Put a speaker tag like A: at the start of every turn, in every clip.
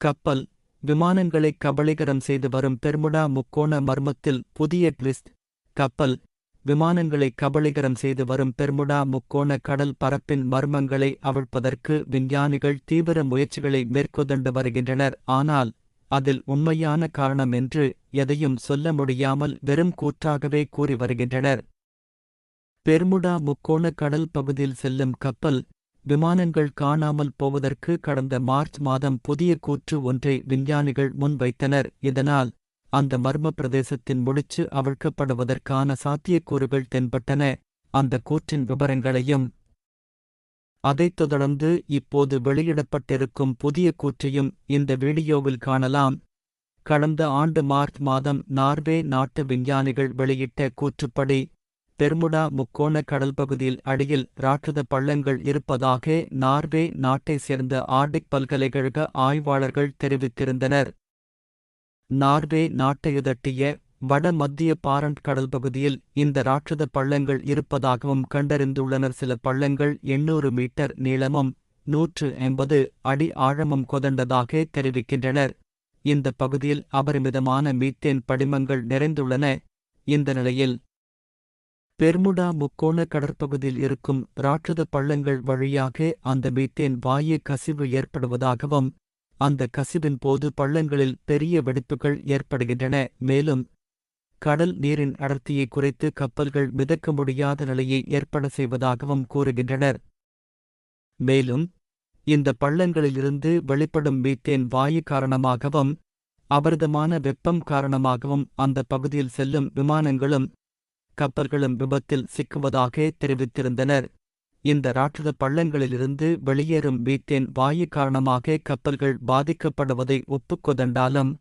A: கப்பல் விமானங்களை கபளீகரம் செய்து வரும் பெர்முடா முக்கோண மர்மத்தில் புதிய ட்விஸ்ட். கப்பல் விமானங்களை கபளீகரம் செய்து வரும் பெர்முடா முக்கோண கடல் பரப்பின் மர்மங்களை அவிழ்ப்பதற்கு விஞ்ஞானிகள் தீவிர முயற்சிகளை மேற்கொண்டு வருகின்றனர். ஆனால் அதில் உண்மையான காரணம் என்று எதையும் சொல்ல முடியாமல் வெறும் கூற்றாகவே கூறி வருகின்றனர். பெர்முடா முக்கோண கடல் பகுதியில் செல்லும் கப்பல் விமானங்கள் காணாமல் போவதற்கு கடந்த மார்ச் மாதம் புதிய கூற்று ஒன்றை விஞ்ஞானிகள் முன்வைத்தனர். இதனால் அந்த மர்ம பிரதேசத்தின் முடிச்சு அவிழ்க்கப்படுவதற்கான சாத்தியக்கூறுகள் தென்பட்டன. அந்த கூற்றின் விவரங்களையும் அதைத் தொடர்ந்து இப்போது வெளியிடப்பட்டிருக்கும் புதிய கூற்றையும் இந்த வீடியோவில் காணலாம். கடந்த ஆண்டு மார்ச் மாதம் நார்வே நாட்டு விஞ்ஞானிகள் வெளியிட்ட கூற்றுப்படி பெர்முடா முக்கோண கடல் பகுதியில் அடியில் ராட்சத பள்ளங்கள் இருப்பதாக நார்வே நாட்டைச் சேர்ந்த ஆர்டிக் பல்கலைக்கழக ஆய்வாளர்கள் தெரிவித்திருந்தனர். நார்வே நாட்டையுதட்டிய வட மத்திய பாரண்ட் கடல் பகுதியில் இந்த ராட்சத பள்ளங்கள் இருப்பதாகவும் கண்டறிந்துள்ளனர். சில பள்ளங்கள் எண்ணூறு மீட்டர் நீளமும் நூற்று எண்பது அடி ஆழமும் கொதண்டதாக தெரிவிக்கின்றனர். இந்த பகுதியில் அபரிமிதமான மீத்தேன் படிமங்கள் நிறைந்துள்ளன. இந்த நிலையில் பெர்முடா முக்கோண கடற்பகுதியில் இருக்கும் ராட்சத பள்ளங்கள் வழியாக அந்த மீத்தேன் வாயு கசிவு ஏற்படுவதாகவும் அந்த கசிவின் போது பள்ளங்களில் பெரிய வெடிப்புகள் ஏற்படுகின்றன. மேலும் கடல் நீரின் அடர்த்தியை குறைத்து கப்பல்கள் மிதக்க முடியாத நிலையை ஏற்பட செய்வதாகவும் கூறுகின்றனர். மேலும் இந்த பள்ளங்களிலிருந்து வெளிப்படும் மீத்தேன் வாயு காரணமாகவும் அபரிதமான வெப்பம் காரணமாகவும் அந்த பகுதியில் செல்லும் விமானங்களும் கப்பல்களும் விபத்தில் சிக்குவதாக தெரிவித்திருந்தனர். இந்த ராட்சத பள்ளங்களிலிருந்து வெளியேறும் மீத்தேன் வாயு காரணமாக கப்பல்கள் பாதிக்கப்படுவதை ஒப்புக்கொதண்டாலும்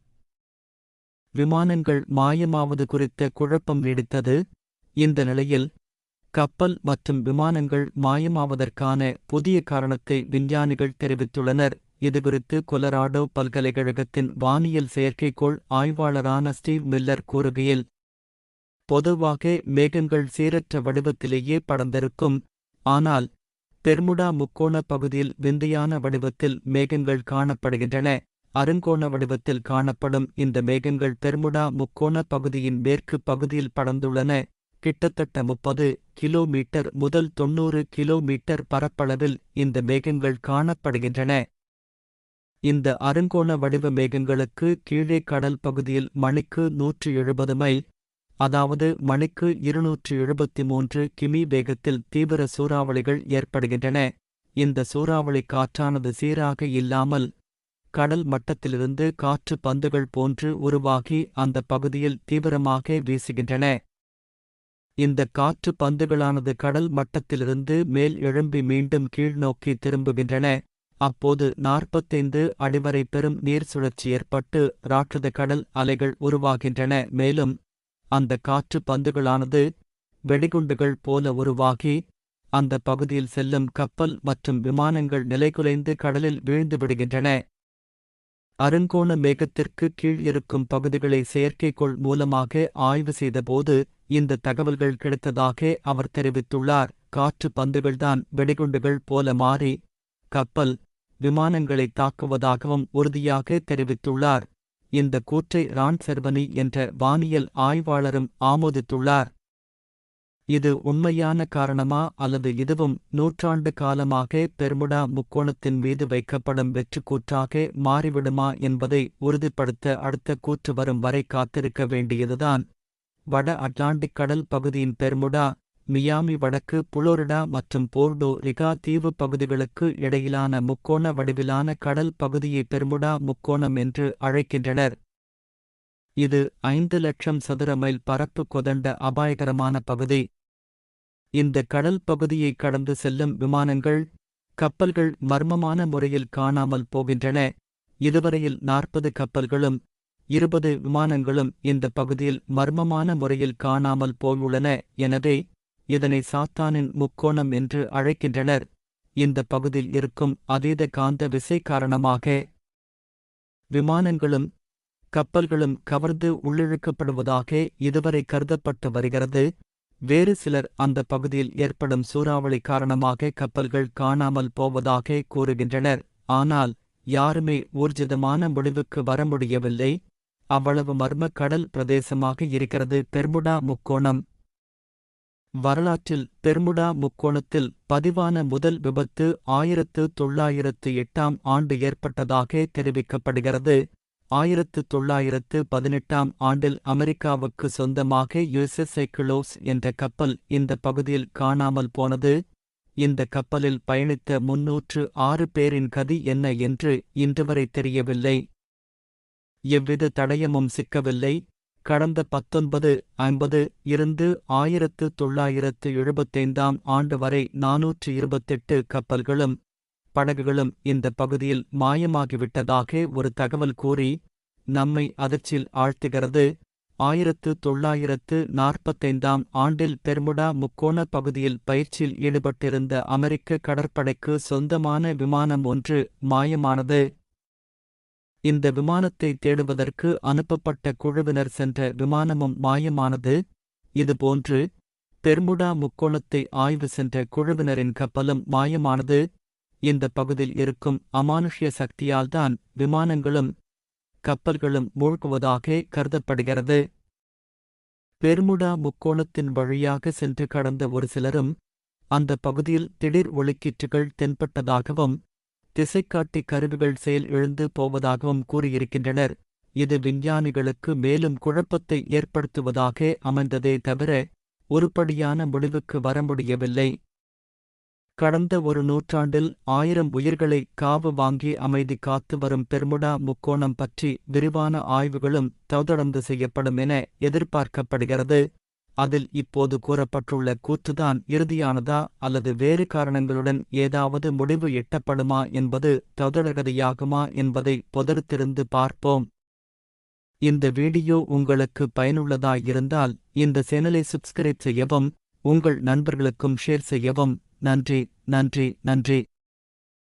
A: விமானங்கள் மாயமாவது குறித்த குழப்பம் நீடித்தது. இந்த நிலையில் கப்பல் மற்றும் விமானங்கள் மாயமாவதற்கான புதிய காரணத்தை விஞ்ஞானிகள் தெரிவித்துள்ளனர். இதுகுறித்து கொலராடோ பல்கலைக்கழகத்தின் வானியல் செயற்கைக்கோள் ஆய்வாளரான ஸ்டீவ் மில்லர் கூறுகையில் பொதுவாக மேகங்கள் சீரற்ற வடிவத்திலேயே படர்ந்திருக்கும். ஆனால் பெர்முடா முக்கோண பகுதியில் விந்தையான வடிவத்தில் மேகங்கள் காணப்படுகின்றன. அருங்கோண வடிவத்தில் காணப்படும் இந்த மேகங்கள் பெர்முடா முக்கோண பகுதியின் மேற்கு பகுதியில் படர்ந்துள்ளன. கிட்டத்தட்ட முப்பது கிலோமீட்டர் முதல் தொன்னூறு கிலோமீட்டர் பரப்பளவில் இந்த மேகங்கள் காணப்படுகின்றன. இந்த அருங்கோண வடிவ மேகங்களுக்கு கீழே கடல் பகுதியில் மணிக்கு நூற்று எழுபது மைல் அதாவது மணிக்கு இருநூற்று எழுபத்தி மூன்று கிமி வேகத்தில் தீவிர சூறாவளிகள் ஏற்படுகின்றன. இந்த சூறாவளி காற்றானது சீராக இல்லாமல் கடல் மட்டத்திலிருந்து காற்று பந்துகள் போன்று உருவாகி அந்த பகுதியில் தீவிரமாக வீசுகின்றன. இந்த காற்று பந்துகளானது கடல் மட்டத்திலிருந்து மேல் எழும்பி மீண்டும் கீழ்நோக்கி திரும்புகின்றன. அப்போது நாற்பத்தைந்து அடிவரை பெரும் நீர் சுழற்சி ஏற்பட்டு ராற்றுத கடல் அலைகள் உருவாகின்றன. மேலும் அந்த காற்று பந்துகளானது வெடிகுண்டுகள் போல உருவாகி அந்த பகுதியில் செல்லும் கப்பல் மற்றும் விமானங்கள் நிலைகுலைந்து கடலில் வீழ்ந்து விடுகின்றன. அருங்கோண மேகத்திற்கு கீழ் இருக்கும் பகுதிகளை செயற்கைக்கோள் மூலமாக ஆய்வு செய்தபோது இந்த தகவல்கள் கிடைத்ததாக அவர் தெரிவித்துள்ளார். காற்று பந்துகள்தான் வெடிகுண்டுகள் போல மாறி கப்பல் விமானங்களை தாக்குவதாகவும் உறுதியாக தெரிவித்துள்ளார். இந்த கூற்றை ரான் என்ற வானியல் ஆய்வாளரும் ஆமோதித்துள்ளார். இது உண்மையான காரணமா அல்லது இதுவும் நூற்றாண்டு காலமாக பெர்முடா முக்கோணத்தின் மீது வைக்கப்படும் வெற்றுக்கூற்றாக மாறிவிடுமா என்பதை உறுதிப்படுத்த அடுத்த கூற்று வரும் வரை காத்திருக்க வேண்டியதுதான். வட அட்லாண்டிக் கடல் பகுதியின் பெர்முடா மியாமி வடக்கு புளோரிடா மற்றும் போர்டோ ரிகா தீவு பகுதிகளுக்கு இடையிலான முக்கோண வடிவிலான கடல் பகுதியை பெர்முடா முக்கோணம் என்று அழைக்கின்றனர். இது ஐந்து லட்சம் சதுர மைல் பரப்பு கொதண்ட அபாயகரமான பகுதி. இந்த கடல் பகுதியை கடந்து செல்லும் விமானங்கள் கப்பல்கள் மர்மமான முறையில் காணாமல் போகின்றன. இதுவரையில் நாற்பது கப்பல்களும் இருபது விமானங்களும் இந்த பகுதியில் மர்மமான முறையில் காணாமல் போயுள்ளன. எனவே இதனை சாத்தானின் முக்கோணம் என்று அழைக்கின்றனர். இந்த பகுதியில் இருக்கும் அதீத காந்த விசை காரணமாக விமானங்களும் கப்பல்களும் கவர்ந்து உள்ளிழுக்கப்படுவதாக இதுவரை கருதப்பட்டு வருகிறது. வேறு சிலர் அந்த பகுதியில் ஏற்படும் சூறாவளி காரணமாக கப்பல்கள் காணாமல் போவதாக கூறுகின்றனர். ஆனால் யாருமே ஊர்ஜிதமான முடிவுக்கு வர முடியவில்லை. அவ்வளவு மர்ம கடல் பிரதேசமாக இருக்கிறது பெர்முடா முக்கோணம். வரலாற்றில் பெர்முடா முக்கோணத்தில் பதிவான முதல் விபத்து ஆயிரத்து தொள்ளாயிரத்து எட்டாம் ஆண்டு ஏற்பட்டதாக தெரிவிக்கப்படுகிறது. ஆயிரத்து தொள்ளாயிரத்து பதினெட்டாம் ஆண்டில் அமெரிக்காவுக்கு சொந்தமாக யுஎஸ்எஸ் சைக்கிளோஸ் என்ற கப்பல் இந்த பகுதியில் காணாமல் போனது. இந்த கப்பலில் பயணித்த முன்னூற்று ஆறு பேரின் கதி என்ன என்று இன்றுவரை தெரியவில்லை. எவ்வித தடயமும் சிக்கவில்லை. கடந்த பத்தொன்பது ஐம்பது இருந்து ஆயிரத்து தொள்ளாயிரத்து எழுபத்தைந்தாம் ஆண்டு வரை நாநூற்று இருபத்தெட்டு கப்பல்களும் படகுகளும் இந்த பகுதியில் மாயமாகிவிட்டதாக ஒரு தகவல் கூறி நம்மை அதிர்ச்சியில் ஆழ்த்துகிறது. ஆயிரத்து தொள்ளாயிரத்து நாற்பத்தைந்தாம் ஆண்டில் பெர்முடா முக்கோண பகுதியில் பயிற்சியில் ஈடுபட்டிருந்த அமெரிக்க கடற்படைக்கு சொந்தமான விமானம் ஒன்று மாயமானது. இந்த விமானத்தை தேடுவதற்கு அனுப்பப்பட்ட குழுவினர் சென்ற விமானமும் மாயமானது. இதுபோன்று பெர்முடா முக்கோணத்தை ஆய்வு சென்ற குழுவினரின் கப்பலும் மாயமானது. இந்த பகுதியில் இருக்கும் அமானுஷ்ய சக்தியால்தான் விமானங்களும் கப்பல்களும் மூழ்குவதாக கருதப்படுகிறது. பெர்முடா முக்கோணத்தின் வழியாக சென்று கடந்த ஒரு சிலரும் அந்த பகுதியில் திடீர் ஒளிக்கீற்றுகள் தென்பட்டதாகவும் திசைக்காட்டி கருவிகள் செயல் இழந்து போவதாகவும் கூறியிருக்கின்றனர். இது விஞ்ஞானிகளுக்கு மேலும் குழப்பத்தை ஏற்படுத்துவதாக அமைந்ததே தவிர ஒருபடியான முடிவுக்கு வர முடியவில்லை. கடந்த ஒரு நூற்றாண்டில் ஆயிரம் உயிர்களை காவு வாங்கி அமைதி காத்து வரும் பெர்முடா முக்கோணம் பற்றி விரிவான ஆய்வுகளும் தௌதடந்து செய்யப்படும் என எதிர்பார்க்கப்படுகிறது. அதில் இப்போது கூறப்பட்டுள்ள கூற்றுதான் இறுதியானதா அல்லது வேறு காரணங்களுடன் ஏதாவது முடிவு எட்டப்படுமா என்பது தொடர்கதையாகுமா என்பதை பொதர்த்திருந்து பார்ப்போம். இந்த வீடியோ உங்களுக்கு பயனுள்ளதாயிருந்தால் இந்த சேனலை சப்ஸ்கிரைப் செய்யவும் உங்கள் நண்பர்களுக்கும் ஷேர் செய்யவும். நன்றி நன்றி நன்றி.